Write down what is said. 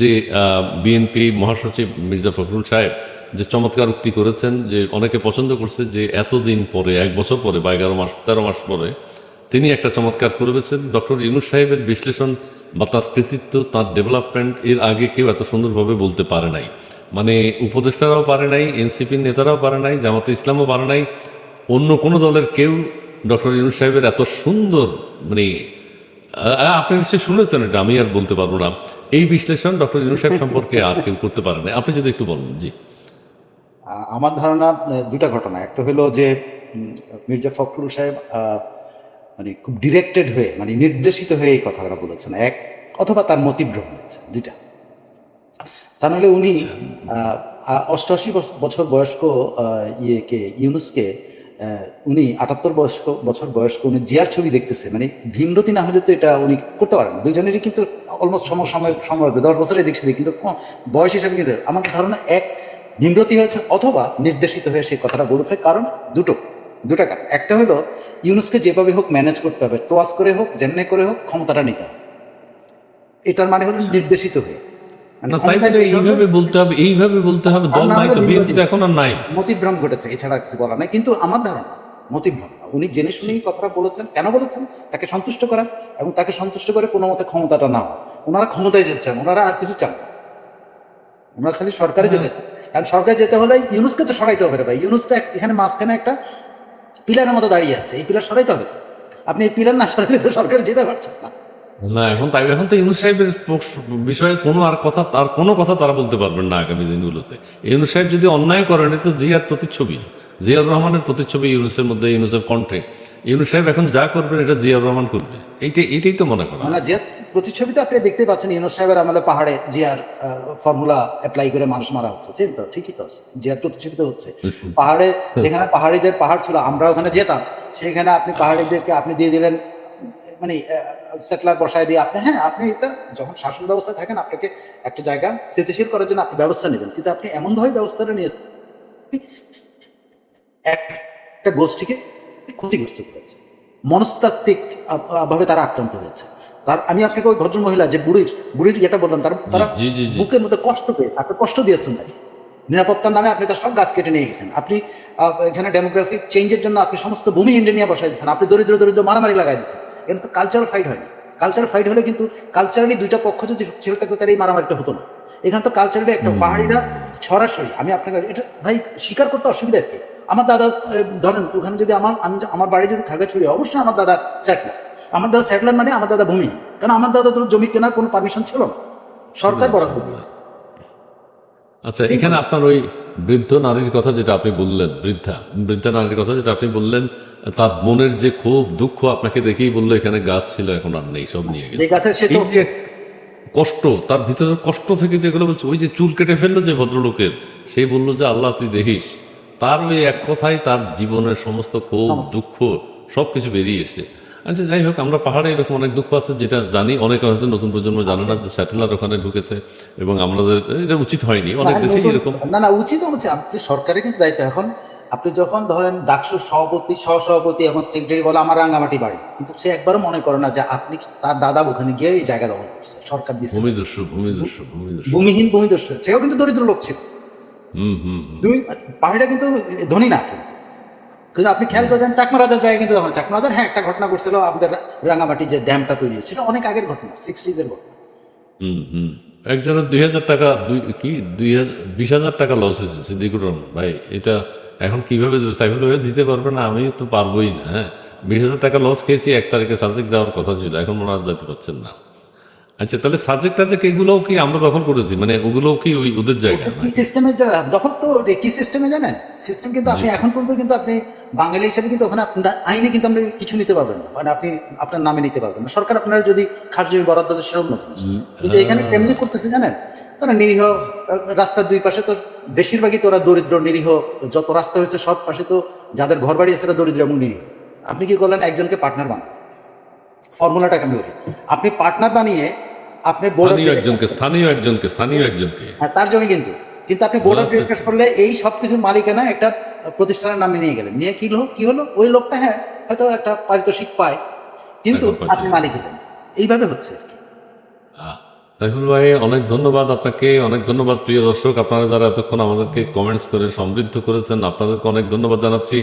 যে বিএনপি মহাসচিব মির্জা ফখরুল সাহেব যে চমৎকার উক্তি করেছেন যে অনেকে পছন্দ করছে যে এতদিন পরে, এক বছর পরে বা এগারো মাস, তেরো মাস পরে তিনি একটা চমৎকার করেছেন ডক্টর ইউনুস সাহেবের বিশ্লেষণ বা তার কৃতিত্ব, তার ডেভেলপমেন্ট এর আগে কেউ এত সুন্দরভাবে বলতে পারে নাই। মানে উপদেষ্টারাও পারে নাই এনসিপির নেতারাও পারে নাই, জামাতে ইসলামও পারে নাই। অন্য কোনো দলের কেউ ডক্টর ইউনুস সাহেবের এত সুন্দর মানে আপনি নিশ্চয়ই শুনেছেন এটা আমি আর বলতে পারব না। এই বিশ্লেষণ ডক্টর ইউনুস সাহেব সম্পর্কে আর কেউ করতে পারে না। আপনি যদি একটু বলেন জি। আমার ধারণা দুটা ঘটনা। একটা হলো যে মির্জা ফখরুল সাহেব মানে খুব ডিরেক্টেড হয়ে মানে নির্দেশিত হয়ে এই কথাটা বলেছেন। এক অথবা তার মতিভ্রম হয়েছে দুইটা। তা নাহলে উনি আহ, আহ, অষ্টআশি বছর বয়স্ক ইয়েকে ইউনুসকে উনি আটাত্তর বয়স্ক, বছর বয়স্ক উনি জিয়ার ছবি দেখতেছে। মানে ভীমরতি না হলে তো এটা উনি করতে পারেন না। দুজনেরই কিন্তু অলমোস্ট সময় সময় সময় দশ বছরের দেখছি কিন্তু বয়স হিসাবে কিন্তু আমার ধারণা এক, ভীমরতি হয়েছে অথবা নির্দেশিত হয়ে সেই কথাটা বলেছে। কারণ দুটো, দুটা কারণ। একটা হলো, ইউনুসকে যেভাবে হোক ম্যানেজ করতে হবে। তোয়াজ করে হোক, যেমনি করে হোক, ক্ষমতাটা নিতে হবে। এটার মানে হলো নির্দেশিত হয়ে। না তাই ক্ষমতায় বলে যেতে এইভাবে বলতে হবে এইভাবে বলতে হবে দল নাই তো হলে বিএনপি তো এখন আর নাই। মতিভ্রম ঘটেছে এছাড়া কিছু বলা নাই। কিন্তু আমার ধারণা মতিভ্রম উনি জেনে শুনেই কথাটা বলেছেন। কেন বলেছেন? তাকে সন্তুষ্ট করা এবং তাকে সন্তুষ্ট করে কোনো মতে ক্ষমতাটা না ওনারা ক্ষমতায় যেতে চান ওনারা আর কিছু চান ওনারা খালি সরকারে যেতে চান। কারণ সরকারে যেতে হলে ইউনুসকে তো সরাইতে হবে ভাই। ইউনুস তো এখানে মাঝখানে একটা পিলারের মতো দাঁড়িয়ে আছে। এই পিলার সরাইতে হবে আপনি এই পিলার না সরাইলে তো সরকারে যেতে পারছেন না। না এখন তাই এখন তো ইউনুস সাহেবের বিষয়ে কোনো আর কথা তার কোনো কথা তারা বলতে পারবেন না আগামী দিনগুলোতে। ইউনুস সাহেব যদি অন্যায় করেন তো জিয়ার প্রতিচ্ছবি। জিয়াউর রহমানের প্রতিচ্ছবি ইউনুসের মধ্যে ইউনুসের কণ্ঠে। ইউনুস সাহেব এখন যা করবেন এটা জিয়াউর রহমান করবে। এইটাই এইটাই তো মনে করা। মানে যে প্রতিচ্ছবিতে আপনি দেখতে পাচ্ছেন ইউনুস সাহেবের আমলে পাহাড়ে জিয়ার ফর্মুলা অ্যাপ্লাই করে মানুষ মারা হচ্ছে। ঠিক তো ঠিকই তো। জিয়ার প্রতিচ্ছবিতে হচ্ছে। পাহাড়ে যেখানে পাহাড়িদের পাহাড় ছিল আমরা ওখানে যেতাম। সেখানে আপনি পাহাড়িদেরকে আপনি দিয়ে দিলেন মানে সেটলার বসায় দিয়ে আপনি হ্যাঁ আপনি এটা যখন শাসন ব্যবস্থায় থাকেন আপনাকে একটা জায়গা স্থিতিশীল করার জন্য আপনি ব্যবস্থা নেবেন। কিন্তু আপনি এমনভাবে ব্যবস্থাটা নিয়ে একটা গোষ্ঠীকে ক্ষতিগ্রস্ত করেছে। মনস্তাত্ত্বিক ভাবে তারা আক্রান্ত হয়েছে। তার আমি আপনাকে ওই ভদ্র মহিলা যে বুড়ির বুড়ির যেটা বললাম তার তারা বুকের মধ্যে কষ্ট পেয়েছে আপনি কষ্ট দিয়েছেন তাকে। নিরাপত্তার নামে আপনি তার সব গাছ কেটে নিয়ে গেছেন। আপনি এখানে ডেমোগ্রাফিক চেঞ্জের জন্য আপনি সমস্ত ভূমি ইন্ডিয়া বসাই দিয়েছেন। আপনি দরিদ্র দরিদ্র মারামারি লাগাই দিয়েছেন। এখানে তো কালচারাল ফাইট হয়নি। কালচারাল ফাইট হলে কিন্তু কালচারালি দুইটা পক্ষ যদি ছিল থাকতো তাহলে এই মারামারিটা হতো না। এখানে তো কালচারালি একটা পাহাড়িরা সরাসরি আমি আপনাকে এটা ভাই স্বীকার করতে অসুবিধা কি? আমার দাদা ধরেন ওখানে যদি আমার আমি আমার বাড়ি যদি খাগড়াছড়ি অবশ্যই আমার দাদা সেটলার আমার দাদা সেটলার মানে আমার দাদা ভূমি। কারণ আমার দাদা তো জমি কেনার কোনো পারমিশন ছিল না। সরকার বরাদ্দ দিয়েছে। আচ্ছা এখানে আপনার ওই বৃদ্ধ নারীর কথা যেটা আপনি বললেন বৃদ্ধা বৃদ্ধা নারীর কথা যেটা আপনি বললেন তার মনের যে খুব দুঃখ আপনাকে দেখেই বলল এখানে গাছ ছিল এখন আর নেই সব নিয়ে গেছে। এই যে কষ্ট তার ভিতরে কষ্ট থেকে যেগুলো বলছে ওই যে চুল কেটে ফেলল যে ভদ্রলোকের সে বলল যে আল্লাহ তুই দেখিস তার ওই এক কথাই তার জীবনের সমস্ত ক্ষোভ দুঃখ সবকিছু বেরিয়ে এসে আচ্ছা যাই হোক আমরা পাহাড়ে এরকম অনেক দুঃখ আছে যেটা জানি। অনেক হয়তো নতুন প্রজন্ম জানে না যে স্যাটেলাইট ওখানে ঢুকেছে এবং আমাদের এটা উচিত হয়নি। অনেক না, দেশেই এরকম। না না উচিত হচ্ছে। আপনি সরকারের কিন্তু দায়িত্ব। এখন আপনি যখন ধরেন ডাকসুর সভাপতি সহসভাপতি এখন সেক্রেটারি বলে আমার রাঙ্গামাটি বাড়ি কিন্তু সে একবারও মনে করে না যে আপনি তার দাদা ওখানে গিয়ে এই জায়গা দখল করছে সরকার দিচ্ছে ভূমিদস্যু ভূমিদস্যু ভূমিদস্যু। ভূমিহীন ভূমিদস্যু। সেও কিন্তু দরিদ্র লোক ছিল। হুম হুম হুম। পাহাড়িটা কিন্তু ধনী না কিন্তু। কিন্তু আপনি খেয়াল করবেন চাকমা রাজার জায়গায় কিন্তু তখন চাকমা রাজার হ্যাঁ একটা ঘটনা ঘটছিল, আমাদের রাঙ্গামাটি যে ড্যামটা তৈরি সেটা অনেক আগের ঘটনা সিক্সটিজের ঘটনা। হুম হুম। একজনের দুই হাজার টাকা, দুই, কি? দুই হাজার, বিশ হাজার টাকা লস হয়েছে সিদ্দিকুর রহমান ভাই, এটা এখন কীভাবে সাইফুল ভাই দিতে পারবে না আমি তো পারবোই না হ্যাঁ। বিশ হাজার টাকা লস খেয়েছি, এক তারিখে সাবজেক্ট দেওয়ার কথা ছিল, এখন মনে হয় যেতে পারছেন না। আচ্ছা তাহলে সাবজেক্ট টাজেক্ট এগুলোও কি আমরা দখল করেছি? মানে ওগুলোও কি ওই ওদের জায়গা সিস্টেমে যখন তো কি সিস্টেমে জানেন? সিস্টেম কিন্তু আপনি এখন পর্যন্ত কিন্তু আপনি বাঙালি হিসেবে কিন্তু ওখানে আপনার আইনে কিন্তু আপনি কিছু নিতে পারবেন না। মানে আপনি আপনার নামে নিতে পারবেন না। সরকার আপনার যদি খাস জমি বরাদ্দ দেয় সেরকম নতুন কিন্তু এখানে কেমনি করতেছে জানেন? তারা নিরীহ রাস্তার দুই পাশে তো বেশিরভাগই তো ওরা দরিদ্র নিরীহ যত রাস্তা হয়েছে সব পাশে তো যাদের ঘর বাড়ি আছে তারা দরিদ্র এবং নিরীহ। আপনি কি করলেন? একজনকে পার্টনার বানান ফর্মুলাটা কেমন আপনি পার্টনার বানিয়ে আপনি বোর্ড স্থানীয় একজনকে স্থানীয় একজনকে স্থানীয় একজনকে। হ্যাঁ তার জমি কিন্তু। কিন্তু আপনি বোর্ড অফ আচ্ছা, ডিরেক্টর করলে এই সব কিছুর মালিকানা একটা প্রতিষ্ঠানের নামে নিয়ে গেলেন। নিয়ে কি হলো কি হলো? ওই লোকটা হ্যাঁ হয়তো একটা পারিতোষিক পায়। কিন্তু আপনি মালিক হলেন। এইভাবে হচ্ছে আর কি। আহ, সাইফুল ভাই অনেক ধন্যবাদ আপনাকে অনেক ধন্যবাদ প্রিয় দর্শক। আপনারা যারা এতক্ষণ আমাদেরকে কমেন্টস করে সমৃদ্ধ করেছেন আপনাদেরকে অনেক ধন্যবাদ জানাচ্ছি।